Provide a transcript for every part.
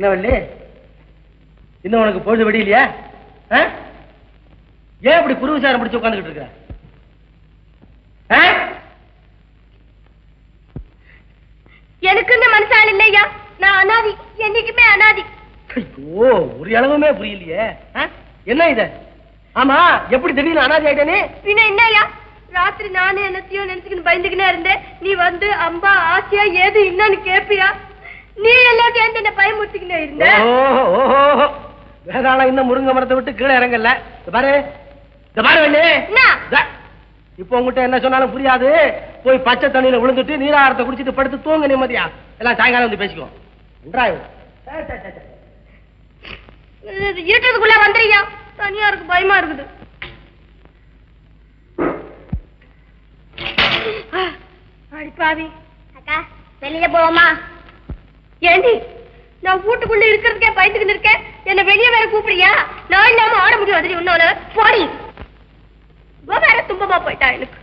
என்ன வள்ளி? இன்னும் உனக்கு பொழுது வெடியிலையா? ஏன் இப்படி குரு விசாரம் பிடிச்சு உட்காந்துக்கிட்டு இருக்க? ஆ? எனக்கு இந்த மனசால் இல்லையா? நான் அனாதி. என்னைக்குமே அனாதி. ஐயோ ஒரு அளவுமே புரியலையே? என்ன இது? ஆமா எப்படி திடீர்னு அனாதை ஆயிட்டே பின்ன என்னய்யா? ராத்திரி நானே என்னத்தையோ நினைச்சுக்கின்னு பயந்துக்கினே இருந்தேன். நீ வந்து அம்பா ஆசையா ஏது என்னன்னு கேப்பியா? நீ எல்லாத்தையும் சேர்ந்து என்ன பயமுறுத்திக்கினே இருந்த? ஓஹோ ஓஹோ வேதாளம் இன்னும் முருங்கை மரத்தை விட்டு கீழே இறங்கல. பாரு. பாரு. இப்போ உங்ககிட்ட என்ன சொன்னாலும் புரியாது. போய் பச்சை தண்ணியில விழுந்துட்டு நீராரத்தை குடிச்சிட்டு படுத்து தூங்க நிம்மதியா. எல்லாம் சாயங்காலம் வந்து பேசிக்கோ. இது இருட்டதுக்குள்ள வந்துறியா தனியா இருக்கு பயமா இருக்குது. அடி பாவி. அக்கா வெளியே போவோமா? ஏண்டி நான் வீட்டுக்குள்ள இருக்கிறதுக்கே பயந்துக்கிட்டு இருக்கேன். என்ன வெளியே வேற கூப்பிடுறியா? நான் இல்லாம ஆட முடியாது உன்னோட போடி. வேற துன்பமா போயிட்டா எனக்கு.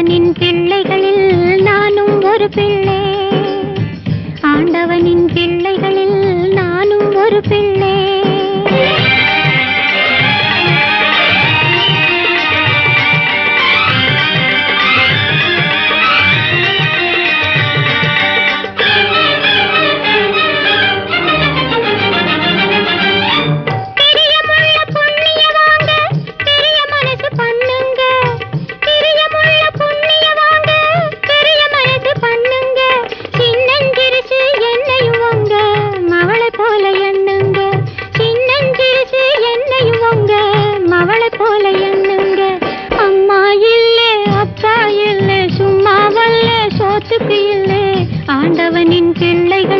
ஆண்டவனின் சோத்துக்கு ஆண்டவனின் பிள்ளைகள்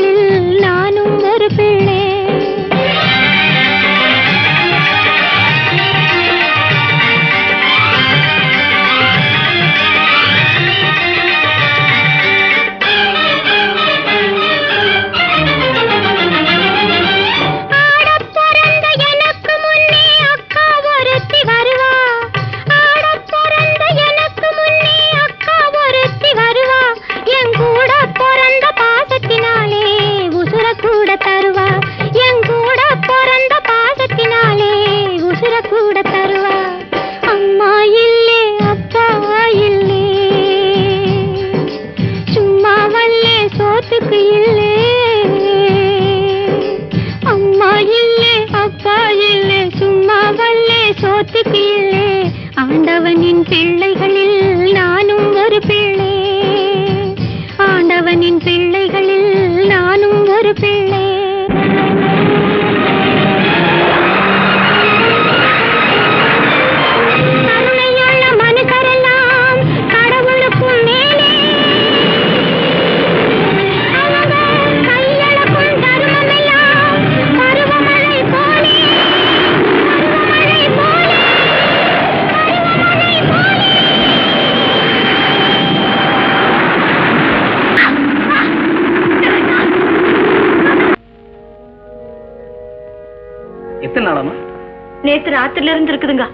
ராத்திரில இருந்து இருக்குதுங்க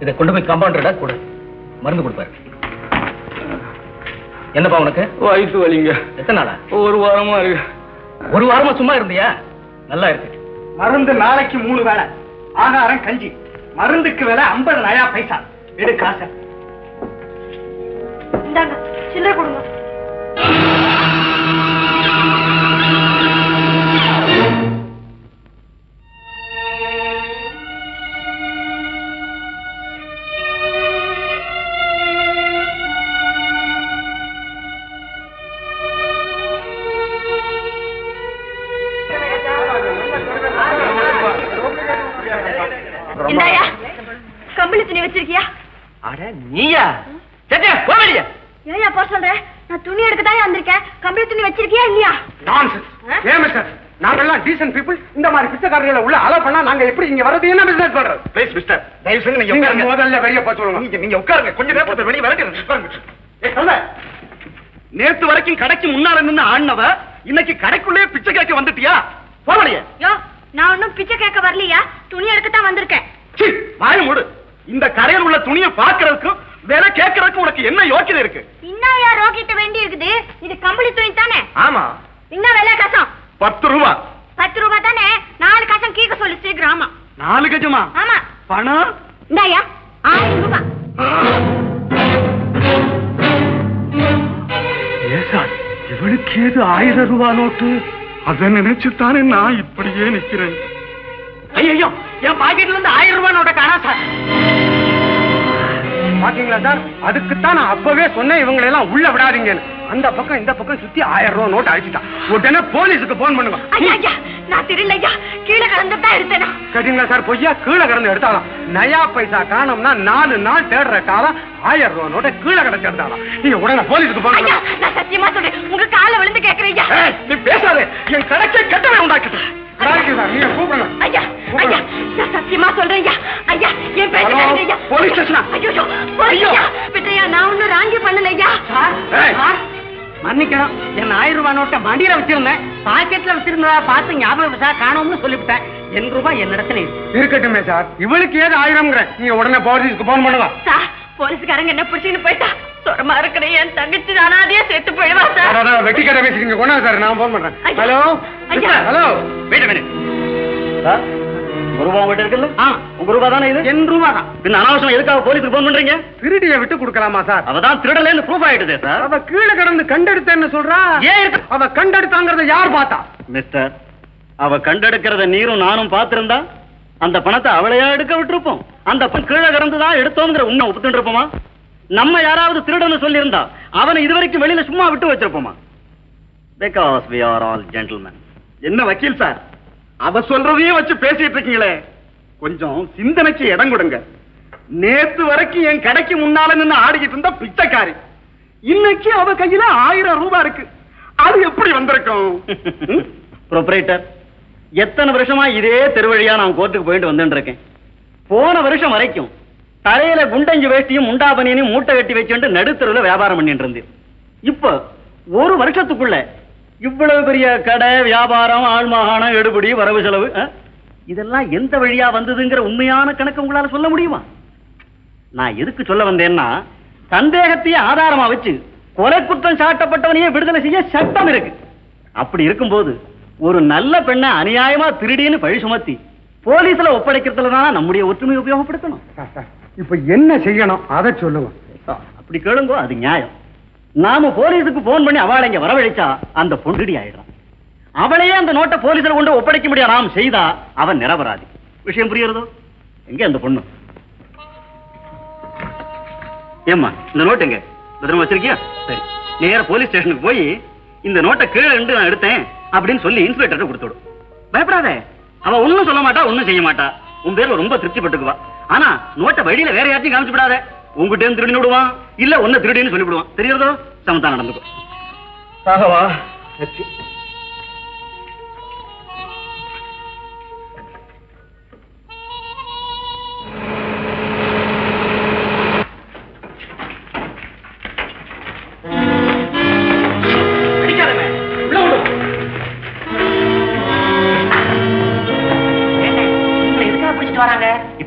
இதை கொண்டு போய் கம்பவுண்டர்டா கொடு. மருந்து கொடுப்பாரு. என்னப்பா உனக்கு? வயிற்று வலிங்க. எத்தனை நாளா? ஒரு வாரமா இருக்கு. ஒரு வாரமா சும்மா இருந்தியா? நல்லா இருக்கு. மருந்து நாளைக்கு மூணு வேளை. ஆகாரம் கஞ்சி. மருந்துக்கு விலை ஐம்பது நயா பைசா. எடு காசை. இந்தாங்க சில்லறை கொடுங்க. ஏன் மிஸ்டர் நாங்கெல்லாம் டீசன்ட் பீப்புள் இந்த மாதிரி பிச்சைக்காரர்களை உள்ள அலோ பண்ணா நாங்க எப்படி இங்க வரது என்ன பிசினஸ் பண்றது? ப்ளீஸ் மிஸ்டர் தயவு செஞ்சு நீங்க உட்காருங்க. முதல்ல வெளிய சொல்லுங்க நீங்க நீங்க உட்காருங்க. கொஞ்ச நேரத்துல வெளிய வரட்டி உட்காருங்க. ஏய் சொல்ல நேத்து வரைக்கும் கடைக்கு முன்னால நின்னு ஆடினவ இன்னைக்கு கடைக்குள்ளே பிச்சை கேட்க வந்துட்டியா? போவலையே யோ நான் ஒன்னும் பிச்சை கேட்க வரலையா? துணி எடுக்க தான் வந்திருக்கேன். சீ, வாயை மூடு. இந்த கரையில் உள்ள துணியை பாக்குறதுக்கும் வேலை கேட்கறதுக்கும் உனக்கு என்ன யோக்கியதை இருக்கு? இன்னும் யார் ரோக்கிட்ட வேண்டி இருக்குது. இது கம்பளி துணி தானே? ஆமா. இன்னும் விலை கசம் பத்து ரூபா. பத்து ரூபாய் தானே? நாலு கசம் கீக்க சொல்லி சீக்கிரம் ஆமா நாலு கஜமா ஆமா. பணம்? இந்தாயா ஆயிரம் ரூபாய் ஏசா இவளுக்கு ஏது ஆயிரம் ரூபாய் நோட்டு? அத நினைச்சுத்தானே நான் இப்படியே நிக்கிறேன் ஐயோ என் பாக்கெட்ல இருந்து ஆயிரம் ரூபாய் நோட்ட காணா சார். பாத்தீங்களா சார்? அதுக்குத்தான் நான் அப்பவே சொன்னேன் இவங்களை எல்லாம் உள்ள விடாதீங்கன்னு. அந்த பக்கம் இந்த பக்கம் சுத்தி ஆயிரம் ரூபாய் நோட்டு அடிச்சுட்டான் உடனே போலீஸுக்கு போன் பண்ணுங்க. நான் திருலையா கீழே கலந்து தான் எடுத்தேனா கேட்டீங்களா சார் பொய்யா? கீழே கிடந்து எடுத்தாலாம். நயா பைசா காணோம்னா நாலு நாள் தேடுற காலம் ஆயிரம் ரூபாய் நோட்டை கீழே கிடச்சு எடுத்தாலாம். நீங்க உடனே போலீஸுக்கு போன் நான் சத்தியமா சொல்றேன். உங்க கால விழுந்து ஏய், நீ பேசாதே. என் கடைக்கே கெட்டவே உண்டாக்கிட்டு. நீங்க ஐயா ஐயா நான் சத்தியமா சொல்றேன் ஐயா. என் போலீஸ் ஸ்டேஷனா? ஐயோ. போலீஸ் ஐயா. விட்டையா நான் ஒண்ணும் ராங்கி பண்ணல ஐயா. ஏய். மன்னிக்கணும். என் ஆயிரம் ரூபாய் நோட்டை மடியில வச்சிருந்தேன். பாக்கெட்ல வச்சிருந்ததா பார்த்து ஞாபகம் சார் காணோம்னு சொல்லிவிட்டேன். என் ரூபாய் என்னிடத்துல இருக்கு. இருக்கட்டுமே சார். இவளுக்கு ஏது ஆயிரம்ங்கிற? நீங்க உடனே போலீஸ்க்கு போன் பண்ணுங்க. சார் போலீஸ்காரங்க என்ன பிடிச்சின்னு போயிட்டா? சொரமா இருக்கிற என் தங்கச்சி அனாதையா செத்து போயிடுவா சார். வெட்டி கடை பேசுறீங்க கொண்டாங்க சார் நான் போன் பண்றேன். ஹலோ ஐயா. Hello wait minute sir? ரூபா உங்ககிட்ட இருக்குல்ல? ஆ. உங்க ரூபா தானே இது? என் ரூபா தான். அனாவசியம் எதுக்காக போலீஸுக்கு போன் பண்றீங்க? திருடிய விட்டு கொடுக்கலாமா சார்? அவதான் திருடலேன்னு ப்ரூஃப் ஆயிடுதே சார் அவ கீழே கிடந்து கண்டெடுத்தேன்னு சொல்றா? ஏன்? அவ கண்டெடுத்தாங்கறத யார் பார்த்தா? மிஸ்டர் அவ கண்டெடுக்கிறத நீரும் நானும் பார்த்திருந்தா அந்த பணத்தை அவளையா எடுக்க விட்டுருப்போம். அந்த பணம் கீழே கிடந்துதான் எடுத்தோங்கிற உண்மை ஒப்புட்டு இருப்போமா நம்ம யாராவது திருடன்னு சொல்லியிருந்தா அவனை இதுவரைக்கும் வெளியில சும்மா விட்டு வச்சிருப்போமா? Because we are all gentlemen. என்ன வக்கீல் சார்? அவ சொல்றதையே வச்சு பேசிட்டு இருக்கீங்களே. கொஞ்சம் சிந்தனைக்கு இடம் கொடுங்க. நேத்து வரைக்கும் என் கடைக்கு முன்னால நின்று ஆடிக்கிட்டு இருந்த பிச்சைக்காரி. இன்னைக்கு அவ கையில ஆயிரம் ரூபாய் இருக்கு. அது எப்படி வந்திருக்கும்? ப்ரொபரேட்டர் ப்ரொப்ரைட்டர் எத்தனை வருஷமா இதே தெருவழியா நான் கோர்ட்டுக்கு போயிட்டு வந்துட்டு இருக்கேன். போன வருஷம் வரைக்கும் தலையில குண்டஞ்சு வேஷ்டியும் முண்டாபனியனையும் மூட்டை கட்டி வச்சுட்டு நடுத்தருவில் வியாபாரம் பண்ணிட்டு இருந்தேன். இப்போ ஒரு வருஷத்துக்குள்ள இவ்வளவு பெரிய கடை வியாபாரம் ஆள்மாகாணம் எடுபடி வரவு செலவு இதெல்லாம் எந்த வழியா வந்ததுங்கிற உண்மையான கணக்கு உங்களால சொல்ல முடியுமா? நான் எதுக்கு சொல்ல வந்தேன்னா சந்தேகத்தையே ஆதாரமா வச்சு கொலை குற்றம் சாட்டப்பட்டவனையே விடுதலை செய்ய சட்டம் இருக்கு. அப்படி இருக்கும்போது ஒரு நல்ல பெண்ணை அநியாயமா திருடின்னு பழி சுமத்தி போலீஸ்ல ஒப்படைக்கிறதுல தான் நம்முடைய ஒற்றுமை உபயோகப்படுத்தணும்? இப்ப என்ன செய்யணும்? அதை சொல்லுங்க அப்படி கேளுங்கோ அது நியாயம். நாம போலீஸுக்கு போன் பண்ணி அவளை இங்க வரவழைச்சா அந்த பொண்டுடி ஆயிடும் அவளையே அந்த நோட்டை போலீஸ்ல கொண்டு ஒப்படைக்க முடியாது நாம் செய்தா அவன் நிரபராதி. விஷயம் புரியுறதோ எங்க அந்த பொண்ணு? ஏம்மா இந்த நோட்டு எங்க? பத்திரமா வச்சிருக்கியா? சரி. நேர போலீஸ் ஸ்டேஷனுக்கு போய் இந்த நோட்டை கீழே இருந்து நான் எடுத்தேன் அப்படின்னு சொல்லி இன்ஸ்பெக்டர்ட்ட கொடுத்து பயப்படாத பயப்படாதே. அவ ஒன்னும் சொல்ல மாட்டா ஒன்னும் செய்ய மாட்டா. உன் பேர்ல ரொம்ப திருப்தி பட்டுக்குவா ஆனா நோட்டை வழியில வேற யாரையும் காமிச்சு விடாத உங்ககிட்ட இருந்து திருடி விடுவான். இல்ல உன்ன திருடின்னு சொல்லி விடுவான் தெரியறதோ சமத்தா நடந்துக்கும் ஆகவா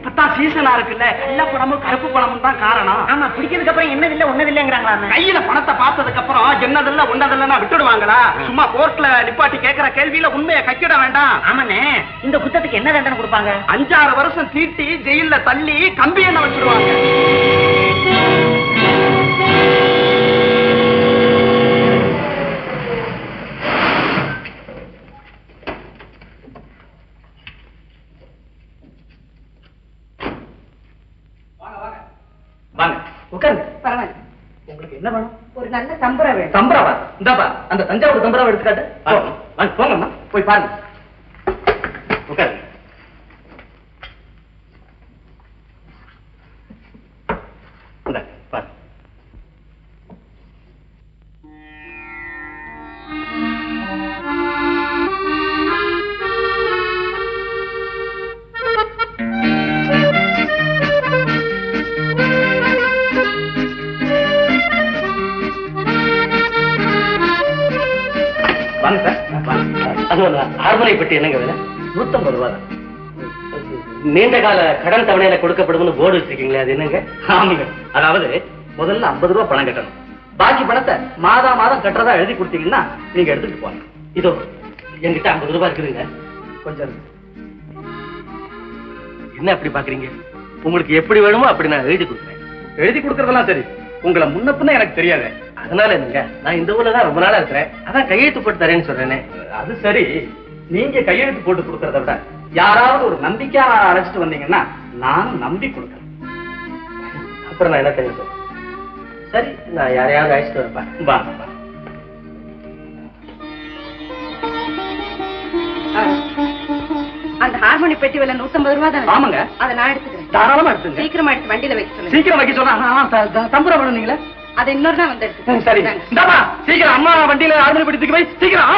இப்பதான் சீசனா இருக்குல்ல? எல்லா பணமும் கருப்பு பணமும் தான் காரணம். ஆமா பிடிக்கிறதுக்கு அப்புறம் என்னது இல்ல ஒன்னது இல்லங்கிறாங்களா கையில பணத்தை பார்த்ததுக்கு அப்புறம் என்னதில்ல ஒன்னதில்லன்னா விட்டுடுவாங்களா? சும்மா கோர்ட்ல நிப்பாட்டி கேக்குற கேள்வியில உண்மையை கக்கிட வேண்டாம். ஆமாண்ணே இந்த குத்தத்துக்கு என்ன தண்டனை கொடுப்பாங்க? அஞ்சாறு வருஷம் தீட்டி ஜெயில்ல தள்ளி கம்பி எண்ணெய் வச்சிருவாங்க தம்பராவா இந்தாப்பா அந்த தஞ்சாவூர் தம்பராவை எடுத்துக்காட்டு. போங்கம்மா. போய் பாருங்க. ஹார்மோனி என்னங்க வேலை? நூத்தம்பது ரூபா தான். நீண்ட கால கடன் தவணையில கொடுக்கப்படும்னு போர்டு வச்சிருக்கீங்களே அது என்னங்க? ஆமாங்க. அதாவது முதல்ல 50 ரூபாய் பணம் கட்டணும். பாக்கி பணத்தை மாதா மாதம் கட்டுறதா எழுதி கொடுத்தீங்கன்னா நீங்க எடுத்துட்டு போங்க இதோ என்கிட்ட ஐம்பது ரூபாய் இருக்குதுங்க. கொஞ்சம் என்ன அப்படி பாக்குறீங்க? உங்களுக்கு எப்படி வேணுமோ அப்படி நான் எழுதி கொடுக்குறேன். எழுதி கொடுக்கறதெல்லாம் சரி. உங்களை முன்ன எனக்கு தெரியாது. அதனால என்னங்க நான் இந்த ஊர்ல தான் ரொம்ப நாளா இருக்கிறேன். அதான் கையெழுத்து போட்டு தரேன்னு சொல்றேனே. அது சரி. நீங்க கையெழுத்து போட்டு கொடுக்கறத விட யாராவது ஒரு நம்பிக்கையான ஆளை அழைச்சிட்டு வந்தீங்கன்னா நானும் நம்பி கொடுக்கறேன். அப்புறம் நான் என்ன தெரியும் சரி. நான் யாரையாவது அழைச்சிட்டு வரப்பேன் வா வா. அந்த ஹார்மோனி பெட்டி விலை நூத்தம்பது ரூபா தானே? ஆமாங்க. அதை நான் எடுத்துக்கிறேன். தாராளமா எடுத்துங்க. சீக்கிரமா எடுத்து வண்டியில வைக்க சொல்லுங்க. சீக்கிரம் வைக்க சொன்னா தம்புரா பண்ணுவீங்களே அதை இன்னொரு தான் வந்து எடுத்து சரி. சீக்கிரம் அம்மா வண்டியில ஆர்மி படுத்துக்கு போய் சீக்கிரம்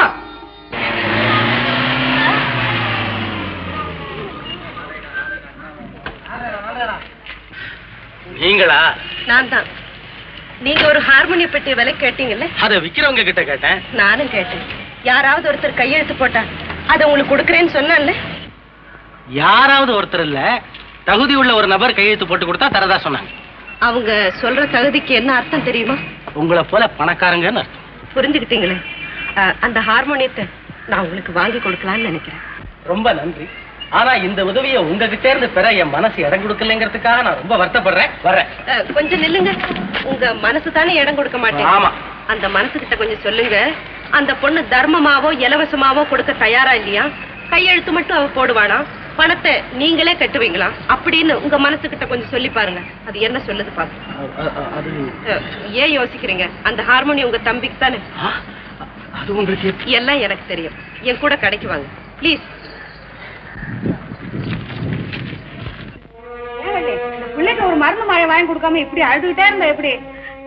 நீங்களா? நான் தான் நீங்க ஒரு ஹார்மோனிய பெட்டி விலை கேட்டீங்கல்ல? அதை விக்கிறவங்க கிட்ட கேட்டேன். நானும் கேட்டேன். யாராவது ஒருத்தர் கையெழுத்து போட்டா அதை உங்களுக்கு கொடுக்கறேன்னு சொன்னேன்ல? யாராவது ஒருத்தர் இல்ல தகுதி உள்ள ஒரு நபர் கையெழுத்து போட்டு கொடுத்தா தரதா சொன்னாங்க. அவங்க சொல்ற தகுதிக்கு என்ன அர்த்தம் தெரியுமா? உங்களை போல பணக்காரங்கன்னு அர்த்தம். புரிஞ்சுக்கிட்டீங்களே? அஹ், அந்த ஹார்மோனியத்தை நான் உங்களுக்கு வாங்கி கொடுக்கலாம்னு நினைக்கிறேன். ரொம்ப நன்றி. ஆனா இந்த உதவியை உங்ககிட்ட இருந்து பெற என் மனசு இடம் கொடுக்கலைங்கிறதுக்காக நான் ரொம்ப வருத்தப்படுறேன். வர்றேன். கொஞ்சம் நில்லுங்க. உங்க மனசு தானே இடம் கொடுக்க மாட்டேன். ஆமா. அந்த மனசுகிட்ட கொஞ்சம் சொல்லுங்க. அந்த பொண்ணு தர்மமாவோ இலவசமாவோ கொடுக்க தயாரா இல்லையா? கையெழுத்து மட்டும் அவ போடுவானா பணத்தை நீங்களே கட்டுவீங்களா? அப்படின்னு உங்க மனசுகிட்ட கொஞ்சம் சொல்லி பாருங்க. அது என்ன சொல்லுது அஹ், ஏன் யோசிக்கிறீங்க? அந்த ஹார்மோனி உங்க தம்பிக்கு தானே. எல்லாம் எனக்கு தெரியும். என் கூட கடைக்கு வாங்க. ப்ளீஸ் ஒரு மருந்து மழை வாங்கி கொடுக்காம இப்படி அழுதுகிட்டே இருந்தா எப்படி?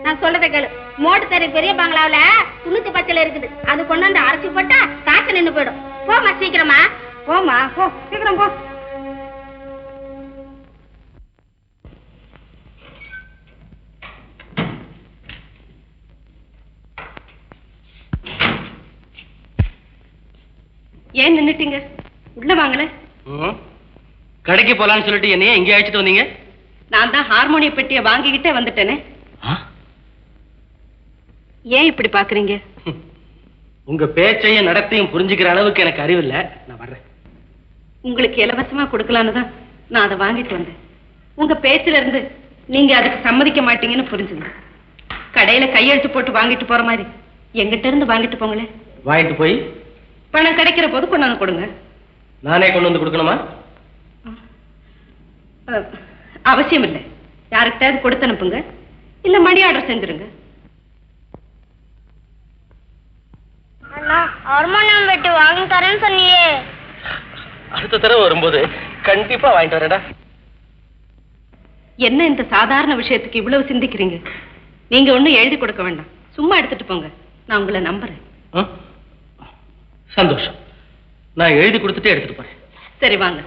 நான் சொல்றத கேளு. மோட்டு தெரு பெரிய பங்களாவுல துணுத்தி பச்சையில இருக்குது. அது கொண்டாந்து அரைச்சு போட்டா காய்ச்சல் நின்னு போயிடும். போமா சீக்கிரமா. போமா போ சீக்கிரம் போ. ஏன் நின்னுட்டீங்க? உள்ள வாங்கல. கடைக்கு போலான்னு சொல்லிட்டு என்னைய எங்கே அழைச்சிட்டு வந்தீங்க? நான் தான் ஹார்மோனிய பெட்டியை வாங்கிக்கிட்டே வந்துட்டேனே? ஏன் இப்படி பாக்குறீங்க உங்க பேச்சையும் நடத்தையும் புரிஞ்சுக்கிற அளவுக்கு எனக்கு அறிவு இல்ல. நான் வர்றேன். உங்களுக்கு இலவசமா கொடுக்கலான்னு தான் நான் அதை வாங்கிட்டு வந்தேன். உங்க பேச்சுல இருந்து நீங்க அதுக்கு சம்மதிக்க மாட்டீங்கன்னு புரிஞ்சுங்க கடையில கையெழுத்து போட்டு வாங்கிட்டு போற மாதிரி. எங்கிட்ட இருந்து வாங்கிட்டு போங்களேன் வாங்கிட்டு போய்? பணம் கிடைக்கிற போது கொண்டாந்து கொடுங்க. நானே கொண்டு வந்து கொடுக்கணுமா? அவசியம் இல்லை யாருக்கிட்டாவது கொடுத்து அனுப்புங்க. இல்ல மணி ஆர்டர் செஞ்சிருங்க ஹார்மோனியம் வெட்டி வாங்கி தரேன்னு சொன்னியே. அடுத்த தடவை வரும்போது கண்டிப்பா வாங்கிட்டு வரேன்டா. என்ன இந்த சாதாரண விஷயத்துக்கு இவ்வளவு சிந்திக்கிறீங்க? நீங்க ஒண்ணும் எழுதி கொடுக்க வேண்டாம். சும்மா எடுத்துட்டு போங்க. நான் உங்களை நம்புறேன்? சந்தோஷம். நான் எழுதி கொடுத்துட்டே எடுத்துட்டு போறேன். சரி வாங்க.